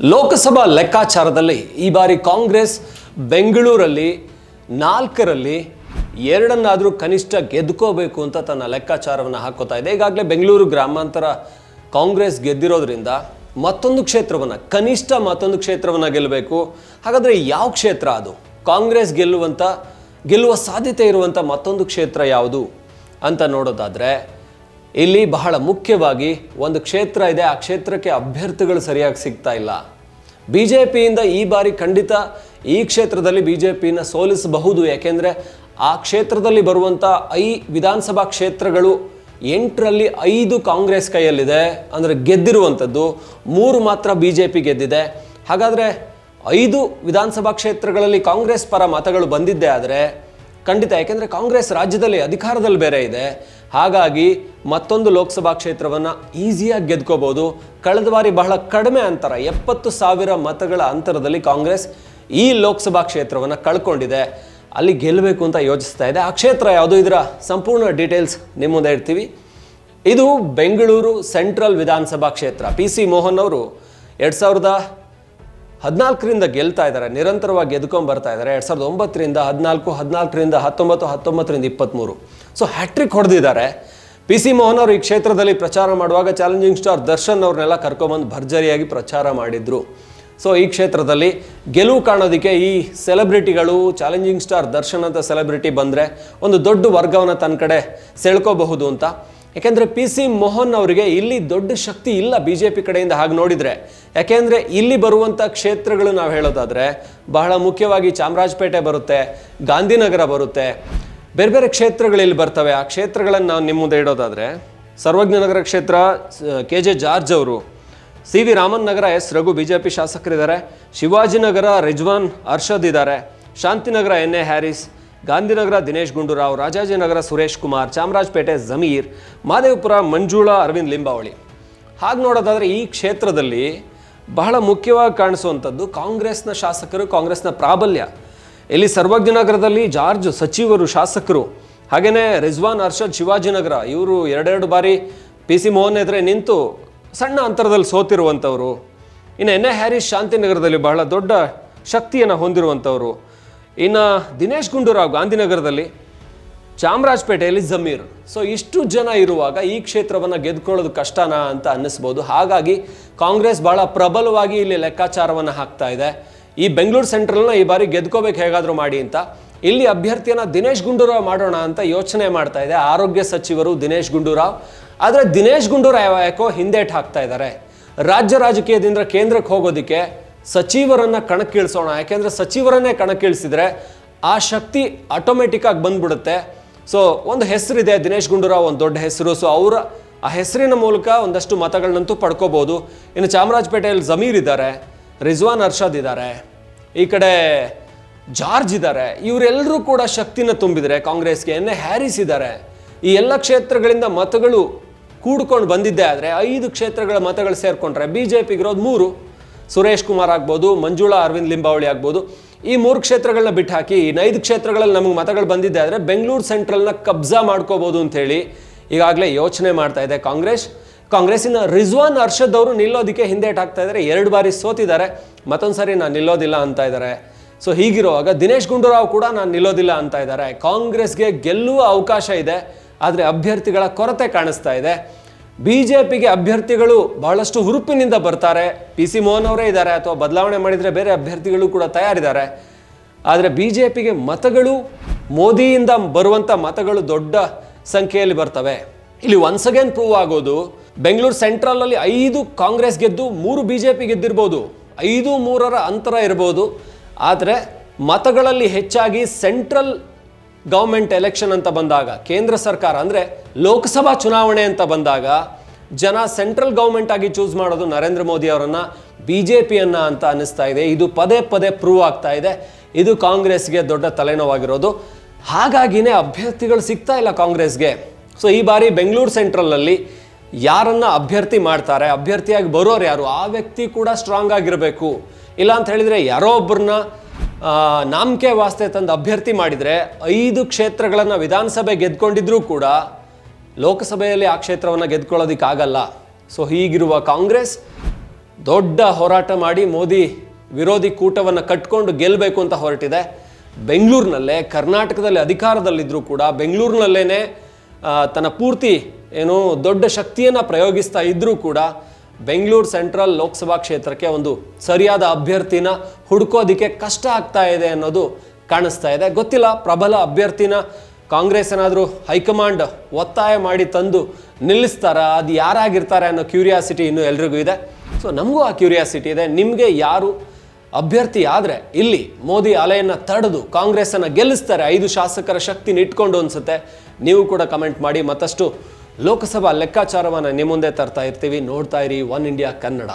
ಲೋಕಸಭಾ ಲೆಕ್ಕಾಚಾರದಲ್ಲಿ ಈ ಬಾರಿ ಕಾಂಗ್ರೆಸ್ ಬೆಂಗಳೂರಲ್ಲಿ ನಾಲ್ಕರಲ್ಲಿ ಎರಡನ್ನಾದರೂ ಕನಿಷ್ಠ ಗೆದ್ಕೋಬೇಕು ಅಂತ ತನ್ನ ಲೆಕ್ಕಾಚಾರವನ್ನು ಹಾಕೋತಾ ಇದೆ. ಈಗಾಗಲೇ ಬೆಂಗಳೂರು ಗ್ರಾಮಾಂತರ ಕಾಂಗ್ರೆಸ್ ಗೆದ್ದಿರೋದ್ರಿಂದ ಮತ್ತೊಂದು ಕ್ಷೇತ್ರವನ್ನು, ಕನಿಷ್ಠ ಮತ್ತೊಂದು ಕ್ಷೇತ್ರವನ್ನು ಗೆಲ್ಲಬೇಕು ಹಾಗಾದರೆ ಯಾವ ಕ್ಷೇತ್ರ ಅದು? ಕಾಂಗ್ರೆಸ್ ಗೆಲ್ಲುವಂಥ ಗೆಲ್ಲುವ ಸಾಧ್ಯತೆ ಇರುವಂಥ ಮತ್ತೊಂದು ಕ್ಷೇತ್ರ ಯಾವುದು ಅಂತ ನೋಡೋದಾದರೆ ಇಲ್ಲಿ ಬಹಳ ಮುಖ್ಯವಾಗಿ ಒಂದು ಕ್ಷೇತ್ರ ಇದೆ. ಆ ಕ್ಷೇತ್ರಕ್ಕೆ ಅಭ್ಯರ್ಥಿಗಳು ಸರಿಯಾಗಿ ಸಿಗ್ತಾ ಇಲ್ಲ. ಬಿ ಜೆ ಪಿಯಿಂದ ಈ ಬಾರಿ ಖಂಡಿತ ಈ ಕ್ಷೇತ್ರದಲ್ಲಿ ಬಿ ಜೆ ಪಿನ ಸೋಲಿಸಬಹುದು. ಯಾಕೆಂದರೆ ಆ ಕ್ಷೇತ್ರದಲ್ಲಿ ಬರುವಂಥ ಐ ವಿಧಾನಸಭಾ ಕ್ಷೇತ್ರಗಳು ಎಂಟರಲ್ಲಿ ಐದು ಕಾಂಗ್ರೆಸ್ ಕೈಯಲ್ಲಿದೆ ಅಂದರೆ ಗೆದ್ದಿರುವಂಥದ್ದು. ಮೂರು ಮಾತ್ರ ಬಿ ಜೆ ಪಿ ಗೆದ್ದಿದೆ. ಹಾಗಾದರೆ ಐದು ವಿಧಾನಸಭಾ ಕ್ಷೇತ್ರಗಳಲ್ಲಿ ಕಾಂಗ್ರೆಸ್ ಪರ ಮತಗಳು ಬಂದಿದ್ದೇ ಆದರೆ ಖಂಡಿತ, ಯಾಕೆಂದರೆ ಕಾಂಗ್ರೆಸ್ ರಾಜ್ಯದಲ್ಲಿ ಅಧಿಕಾರದಲ್ಲಿ ಬೇರೆ ಇದೆ. ಹಾಗಾಗಿ ಮತ್ತೊಂದು ಲೋಕಸಭಾ ಕ್ಷೇತ್ರವನ್ನು ಈಸಿಯಾಗಿ ಗೆದ್ಕೋಬೋದು. ಕಳೆದ ಬಾರಿ ಬಹಳ ಕಡಿಮೆ ಅಂತರ, ಎಪ್ಪತ್ತು ಸಾವಿರ ಮತಗಳ ಅಂತರದಲ್ಲಿ ಕಾಂಗ್ರೆಸ್ ಈ ಲೋಕಸಭಾ ಕ್ಷೇತ್ರವನ್ನು ಕಳ್ಕೊಂಡಿದೆ. ಅಲ್ಲಿ ಗೆಲ್ಲಬೇಕು ಅಂತ ಯೋಚಿಸ್ತಾ ಇದೆ. ಆ ಕ್ಷೇತ್ರ ಯಾವುದು? ಇದರ ಸಂಪೂರ್ಣ ಡೀಟೇಲ್ಸ್ ನಿಮ್ಮ ಮುಂದೆ ಇಡ್ತೀವಿ ಇದು ಬೆಂಗಳೂರು ಸೆಂಟ್ರಲ್ ವಿಧಾನಸಭಾ ಕ್ಷೇತ್ರ. ಪಿ ಸಿ ಮೋಹನ್ ಅವರು ಎರಡು ಸಾವಿರದ ಹದಿನಾಲ್ಕರಿಂದ ಗೆಲ್ತಾ ಇದ್ದಾರೆ, ನಿರಂತರವಾಗಿ ಗೆದ್ಕೊಂಡು ಬರ್ತಾ ಇದ್ದಾರೆ. ಎರಡು ಸಾವಿರದ ಒಂಬತ್ತರಿಂದ ಹದಿನಾಲ್ಕು, ಹದಿನಾಲ್ಕರಿಂದ ಹತ್ತೊಂಬತ್ತು, ಹತ್ತೊಂಬತ್ತರಿಂದ ಇಪ್ಪತ್ತ್ಮೂರು ಸೊ ಹ್ಯಾಟ್ರಿಕ್ ಹೊಡೆದಿದ್ದಾರೆ. ಪಿ ಸಿ ಮೋಹನ್ ಅವರು ಈ ಕ್ಷೇತ್ರದಲ್ಲಿ ಪ್ರಚಾರ ಮಾಡುವಾಗ ಚಾಲೆಂಜಿಂಗ್ ಸ್ಟಾರ್ ದರ್ಶನ್ ಅವ್ರನ್ನೆಲ್ಲ ಕರ್ಕೊಂಬಂದು ಭರ್ಜರಿಯಾಗಿ ಪ್ರಚಾರ ಮಾಡಿದರು. ಸೊ ಈ ಕ್ಷೇತ್ರದಲ್ಲಿ ಗೆಲುವು ಕಾಣೋದಕ್ಕೆ ಈ ಸೆಲೆಬ್ರಿಟಿಗಳು ಚಾಲೆಂಜಿಂಗ್ ಸ್ಟಾರ್ ದರ್ಶನ್ ಅಂತ ಸೆಲೆಬ್ರಿಟಿ ಬಂದರೆ ಒಂದು ದೊಡ್ಡ ವರ್ಗವನ್ನು ತನ್ನ ಕಡೆ ಸೆಳ್ಕೋಬಹುದು ಅಂತ. ಯಾಕೆಂದರೆ ಪಿ ಸಿ ಮೋಹನ್ ಅವರಿಗೆ ಇಲ್ಲಿ ದೊಡ್ಡ ಶಕ್ತಿ ಇಲ್ಲ ಬಿ ಜೆ ಪಿ ಕಡೆಯಿಂದ ಹಾಗೆ ನೋಡಿದರೆ. ಯಾಕೆಂದರೆ ಇಲ್ಲಿ ಬರುವಂಥ ಕ್ಷೇತ್ರಗಳು ನಾವು ಹೇಳೋದಾದರೆ, ಬಹಳ ಮುಖ್ಯವಾಗಿ ಚಾಮರಾಜಪೇಟೆ ಬರುತ್ತೆ, ಗಾಂಧಿನಗರ ಬರುತ್ತೆ. ಬೇರೆ ಬೇರೆ ಕ್ಷೇತ್ರಗಳು ಇಲ್ಲಿ ಬರ್ತವೆ. ಆ ಕ್ಷೇತ್ರಗಳನ್ನು ನಾವು ನಿಮ್ಮ ಮುಂದೆ ಇಡೋದಾದರೆ ಸರ್ವಜ್ಞನಗರ ಕ್ಷೇತ್ರ ಕೆ ಜೆ ಜಾರ್ಜ್ ಅವರು, C V Raman Nagar S Raghu B J P ಶಾಸಕರಿದ್ದಾರೆ, Shivajinagar Rizwan Arshad ಇದ್ದಾರೆ, ಶಾಂತಿನಗರ ಎನ್ ಎ ಹ್ಯಾರಿಸ್ ಗಾಂಧಿನಗರ ದಿನೇಶ್ ಗುಂಡೂರಾವ್, ರಾಜಾಜಿನಗರ ಸುರೇಶ್ ಕುಮಾರ್, ಚಾಮರಾಜಪೇಟೆ ಜಮೀರ್, ಮಾದೇವಪುರ ಮಂಜುಳಾ, ಅರವಿಂದ್ ಲಿಂಬಾವಳಿ. ಹಾಗೆ ನೋಡೋದಾದರೆ ಈ ಕ್ಷೇತ್ರದಲ್ಲಿ ಬಹಳ ಮುಖ್ಯವಾಗಿ ಕಾಣಿಸುವಂಥದ್ದು ಕಾಂಗ್ರೆಸ್ನ ಶಾಸಕರು, ಕಾಂಗ್ರೆಸ್ನ ಪ್ರಾಬಲ್ಯ. ಇಲ್ಲಿ ಸರ್ವಜ್ಞನಗರದಲ್ಲಿ ಜಾರ್ಜ್ ಸಚಿವರು ಶಾಸಕರು ಹಾಗೆಯೇ ರಿಜ್ವಾನ್ ಅರ್ಷದ್ ಶಿವಾಜಿನಗರ, ಇವರು ಎರಡೆರಡು ಬಾರಿ ಪಿ ಸಿ ಮೋಹನ್ ಎದುರೇ ನಿಂತು ಸಣ್ಣ ಅಂತರದಲ್ಲಿ ಸೋತಿರುವಂಥವರು. ಇನ್ನು ಎನ್ ಎ ಹ್ಯಾರಿಸ್ ಶಾಂತಿನಗರದಲ್ಲಿ ಬಹಳ ದೊಡ್ಡ ಶಕ್ತಿಯನ್ನು ಹೊಂದಿರುವಂಥವ್ರು. ಇನ್ನು ದಿನೇಶ್ ಗುಂಡೂರಾವ್ ಗಾಂಧಿನಗರದಲ್ಲಿ ಚಾಮರಾಜಪೇಟೆಯಲ್ಲಿ ಜಮೀರ್. ಸೊ ಇಷ್ಟು ಜನ ಇರುವಾಗ ಈ ಕ್ಷೇತ್ರವನ್ನು ಗೆದ್ಕೊಳ್ಳೋದು ಕಷ್ಟನಾ ಅಂತ ಅನ್ನಿಸ್ಬೋದು. ಹಾಗಾಗಿ ಕಾಂಗ್ರೆಸ್ ಬಹಳ ಪ್ರಬಲವಾಗಿ ಇಲ್ಲಿ ಲೆಕ್ಕಾಚಾರವನ್ನು ಹಾಕ್ತಾ ಇದೆ. ಈ ಬೆಂಗಳೂರು ಸೆಂಟ್ರಲ್ನ ಈ ಬಾರಿ ಗೆದ್ಕೋಬೇಕು ಹೇಗಾದರೂ ಮಾಡಿ ಅಂತ. ಇಲ್ಲಿ ಅಭ್ಯರ್ಥಿಯನ್ನು ದಿನೇಶ್ ಗುಂಡೂರಾವ್ ಮಾಡೋಣ ಅಂತ ಯೋಚನೆ ಮಾಡ್ತಾ ಇದೆ ಆರೋಗ್ಯ ಸಚಿವರು ದಿನೇಶ್ ಗುಂಡೂರಾವ್. ಆದರೆ ದಿನೇಶ್ ಗುಂಡೂರಾವ್ ಯಾಕೋ ಹಿಂದೇಟ್ ಹಾಕ್ತಾ ಇದ್ದಾರೆ. ರಾಜ್ಯ ರಾಜಕೀಯದಿಂದ ಕೇಂದ್ರಕ್ಕೆ ಹೋಗೋದಕ್ಕೆ ಸಚಿವರನ್ನ ಕಣಕ್ಕಿಳಿಸೋಣ. ಯಾಕೆಂದ್ರೆ ಸಚಿವರನ್ನೇ ಕಣಕ್ಕಿಳಿಸಿದ್ರೆ ಆ ಶಕ್ತಿ ಆಟೋಮೆಟಿಕ್ಕಾಗಿ ಬಂದ್ಬಿಡುತ್ತೆ. ಸೊ ಒಂದು ಹೆಸರಿದೆ, ದಿನೇಶ್ ಗುಂಡೂರಾವ್ ಒಂದು ದೊಡ್ಡ ಹೆಸರು. ಸೊ ಅವರ ಆ ಹೆಸರಿನ ಮೂಲಕ ಒಂದಷ್ಟು ಮತಗಳನ್ನಂತೂ ಪಡ್ಕೋಬೋದು. ಇನ್ನು ಚಾಮರಾಜಪೇಟೆಯಲ್ಲಿ ಜಮೀರ್ ಇದ್ದಾರೆ, ರಿಜ್ವಾನ್ ಅರ್ಷದ್ ಇದ್ದಾರೆ, ಈ ಕಡೆ ಜಾರ್ಜ್ ಇದ್ದಾರೆ. ಇವರೆಲ್ಲರೂ ಕೂಡ ಶಕ್ತಿನ ತುಂಬಿದರೆ, ಕಾಂಗ್ರೆಸ್ಗೆ. ಎನ್ನೆ ಹ್ಯಾರಿಸ್ ಇದ್ದಾರೆ. ಈ ಎಲ್ಲ ಕ್ಷೇತ್ರಗಳಿಂದ ಮತಗಳು ಕೂಡ್ಕೊಂಡು ಬಂದಿದ್ದೆ ಆದರೆ ಐದು ಕ್ಷೇತ್ರಗಳ ಮತಗಳು ಸೇರ್ಕೊಂಡ್ರೆ ಬಿ ಜೆ ಪಿಗಿರೋದು ಮೂರು. ಸುರೇಶ್ ಕುಮಾರ್ ಆಗ್ಬೋದು, ಮಂಜುಳಾ, ಅರವಿಂದ್ ಲಿಂಬಾವಳಿ ಆಗ್ಬೋದು. ಈ ಮೂರು ಕ್ಷೇತ್ರಗಳನ್ನ ಬಿಟ್ಟು ಹಾಕಿ ಐದು ಕ್ಷೇತ್ರಗಳಲ್ಲಿ ನಮಗೆ ಮತಗಳು ಬಂದಿದ್ದೆ ಆದರೆ ಬೆಂಗಳೂರು ಸೆಂಟ್ರಲ್ನ ಕಬ್ಜಾ ಮಾಡ್ಕೋಬೋದು ಅಂತೇಳಿ ಈಗಾಗಲೇ ಯೋಚನೆ ಮಾಡ್ತಾ ಇದೆ ಕಾಂಗ್ರೆಸ್. ಕಾಂಗ್ರೆಸ್ಸಿನ ರಿಜ್ವಾನ್ ಅರ್ಷದ್ ಅವರು ನಿಲ್ಲೋದಕ್ಕೆ ಹಿಂದೇಟ್ ಆಗ್ತಾ ಇದ್ದಾರೆ ಎರಡು ಬಾರಿ ಸೋತಿದ್ದಾರೆ. ಮತ್ತೊಂದು ಸಾರಿ ನಾನು ನಿಲ್ಲೋದಿಲ್ಲ ಅಂತ ಇದ್ದಾರೆ ಸೊ ಹೀಗಿರುವಾಗ ದಿನೇಶ್ ಗುಂಡೂರಾವ್ ಕೂಡ ನಾನು ನಿಲ್ಲೋದಿಲ್ಲ ಅಂತ ಇದ್ದಾರೆ ಕಾಂಗ್ರೆಸ್ಗೆ ಗೆಲ್ಲುವ ಅವಕಾಶ ಇದೆ, ಆದರೆ ಅಭ್ಯರ್ಥಿಗಳ ಕೊರತೆ ಕಾಣಿಸ್ತಾ ಇದೆ. ಬಿ ಜೆ ಪಿಗೆ ಅಭ್ಯರ್ಥಿಗಳು ಬಹಳಷ್ಟು ಹುರುಪಿನಿಂದ ಬರ್ತಾರೆ. ಪಿ ಸಿ ಮೋಹನ್ ಅವರೇ ಇದ್ದಾರೆ ಅಥವಾ ಬದಲಾವಣೆ ಮಾಡಿದರೆ ಬೇರೆ ಅಭ್ಯರ್ಥಿಗಳು ಕೂಡ ತಯಾರಿದ್ದಾರೆ. ಆದರೆ ಬಿ ಜೆ ಪಿಗೆ ಮತಗಳು ಮೋದಿಯಿಂದ ಬರುವಂಥ ಮತಗಳು ದೊಡ್ಡ ಸಂಖ್ಯೆಯಲ್ಲಿ ಬರ್ತವೆ. ಇಲ್ಲಿ ಒನ್ಸ್ ಅಗೇನ್ ಪ್ರೂವ್ ಆಗೋದು, ಬೆಂಗಳೂರು ಸೆಂಟ್ರಲಲ್ಲಿ ಐದು ಕಾಂಗ್ರೆಸ್ ಗೆದ್ದು ಮೂರು ಬಿ ಜೆ ಪಿ ಗೆದ್ದಿರ್ಬೋದು. ಐದು ಮೂರರ ಅಂತರ ಇರ್ಬೋದು. ಆದರೆ ಮತಗಳಲ್ಲಿ ಹೆಚ್ಚಾಗಿ ಸೆಂಟ್ರಲ್ ಗೌರ್ಮೆಂಟ್ ಎಲೆಕ್ಷನ್ ಅಂತ ಬಂದಾಗ, ಕೇಂದ್ರ ಸರ್ಕಾರ ಅಂದರೆ ಲೋಕಸಭಾ ಚುನಾವಣೆ ಅಂತ ಬಂದಾಗ, ಜನ ಸೆಂಟ್ರಲ್ ಗೌರ್ಮೆಂಟ್ ಆಗಿ ಚೂಸ್ ಮಾಡೋದು ನರೇಂದ್ರ ಮೋದಿ ಅವರನ್ನು ಬಿ ಜೆ ಪಿಯನ್ನು ಅಂತ ಅನ್ನಿಸ್ತಾ ಇದೆ. ಇದು ಪದೇ ಪದೇ ಪ್ರೂವ್ ಆಗ್ತಾ ಇದೆ. ಇದು ಕಾಂಗ್ರೆಸ್ಗೆ ದೊಡ್ಡ ತಲೆನೋವಾಗಿರೋದು. ಹಾಗಾಗಿನೇ ಅಭ್ಯರ್ಥಿಗಳು ಸಿಗ್ತಾ ಇಲ್ಲ ಕಾಂಗ್ರೆಸ್ಗೆ. ಸೊ ಈ ಬಾರಿ ಬೆಂಗಳೂರು ಸೆಂಟ್ರಲ್ನಲ್ಲಿ ಯಾರನ್ನ ಅಭ್ಯರ್ಥಿ ಮಾಡ್ತಾರೆ, ಅಭ್ಯರ್ಥಿಯಾಗಿ ಬರೋರು ಯಾರು? ಆ ವ್ಯಕ್ತಿ ಕೂಡ ಸ್ಟ್ರಾಂಗ್ ಆಗಿರಬೇಕು. ಇಲ್ಲ ಅಂತ ಹೇಳಿದರೆ ಯಾರೋ ಒಬ್ಬರನ್ನ ನಾಮಕೆ ವಾಸ್ತೆ ತಂದು ಅಭ್ಯರ್ಥಿ ಮಾಡಿದರೆ ಐದು ಕ್ಷೇತ್ರಗಳನ್ನು ವಿಧಾನಸಭೆ ಗೆದ್ಕೊಂಡಿದ್ರೂ ಕೂಡ ಲೋಕಸಭೆಯಲ್ಲಿ ಆ ಕ್ಷೇತ್ರವನ್ನು ಗೆದ್ಕೊಳ್ಳೋದಕ್ಕಾಗಲ್ಲ. ಸೊ ಹೀಗಿರುವ ಕಾಂಗ್ರೆಸ್ ದೊಡ್ಡ ಹೋರಾಟ ಮಾಡಿ ಮೋದಿ ವಿರೋಧಿ ಕೂಟವನ್ನು ಕಟ್ಕೊಂಡು ಗೆಲ್ಲಬೇಕು ಅಂತ ಹೊರಟಿದೆ. ಬೆಂಗಳೂರಿನಲ್ಲೇ, ಕರ್ನಾಟಕದಲ್ಲಿ ಅಧಿಕಾರದಲ್ಲಿದ್ದರೂ ಕೂಡ ಬೆಂಗಳೂರಿನಲ್ಲೇ ತನ್ನ ಪೂರ್ತಿ ಏನು ದೊಡ್ಡ ಶಕ್ತಿಯನ್ನು ಪ್ರಯೋಗಿಸ್ತಾ ಇದ್ದರೂ ಕೂಡ ಬೆಂಗಳೂರು ಸೆಂಟ್ರಲ್ ಲೋಕಸಭಾ ಕ್ಷೇತ್ರಕ್ಕೆ ಒಂದು ಸರಿಯಾದ ಅಭ್ಯರ್ಥಿನ ಹುಡುಕೋದಿಕ್ಕೆ ಕಷ್ಟ ಆಗ್ತಾ ಇದೆ ಅನ್ನೋದು ಕಾಣಿಸ್ತಾ ಇದೆ. ಗೊತ್ತಿಲ್ಲ, ಪ್ರಬಲ ಅಭ್ಯರ್ಥಿನ ಕಾಂಗ್ರೆಸ್ ಏನಾದರೂ ಹೈಕಮಾಂಡ್ ಒತ್ತಾಯ ಮಾಡಿ ತಂದು ನಿಲ್ಲಿಸ್ತಾರ? ಅದು ಯಾರಾಗಿರ್ತಾರೆ ಅನ್ನೋ ಕ್ಯೂರಿಯಾಸಿಟಿ ಇನ್ನೂ ಎಲ್ರಿಗೂ ಇದೆ. ಸೊ ನಮಗೂ ಆ ಕ್ಯೂರಿಯಾಸಿಟಿ ಇದೆ. ನಿಮಗೆ ಯಾರು ಅಭ್ಯರ್ಥಿ ಆದರೆ ಇಲ್ಲಿ ಮೋದಿ ಅಲೆಯನ್ನು ತಡೆದು ಕಾಂಗ್ರೆಸ್ಸನ್ನು ಗೆಲ್ಲಿಸ್ತಾರೆ. ಐದು ಶಾಸಕರ ಶಕ್ತಿನ ಇಟ್ಕೊಂಡು ಅನಿಸುತ್ತೆ. ನೀವು ಕೂಡ ಕಮೆಂಟ್ ಮಾಡಿ ಮತ್ತಷ್ಟು ಲೋಕಸಭಾ ಲೆಕ್ಕಾಚಾರವನ್ನು ನಿಮ್ಮ ಮುಂದೆ ತರ್ತಾ ಇರ್ತೀವಿ. ನೋಡ್ತಾ ಇರಿ ಒನ್ ಇಂಡಿಯಾ ಕನ್ನಡ.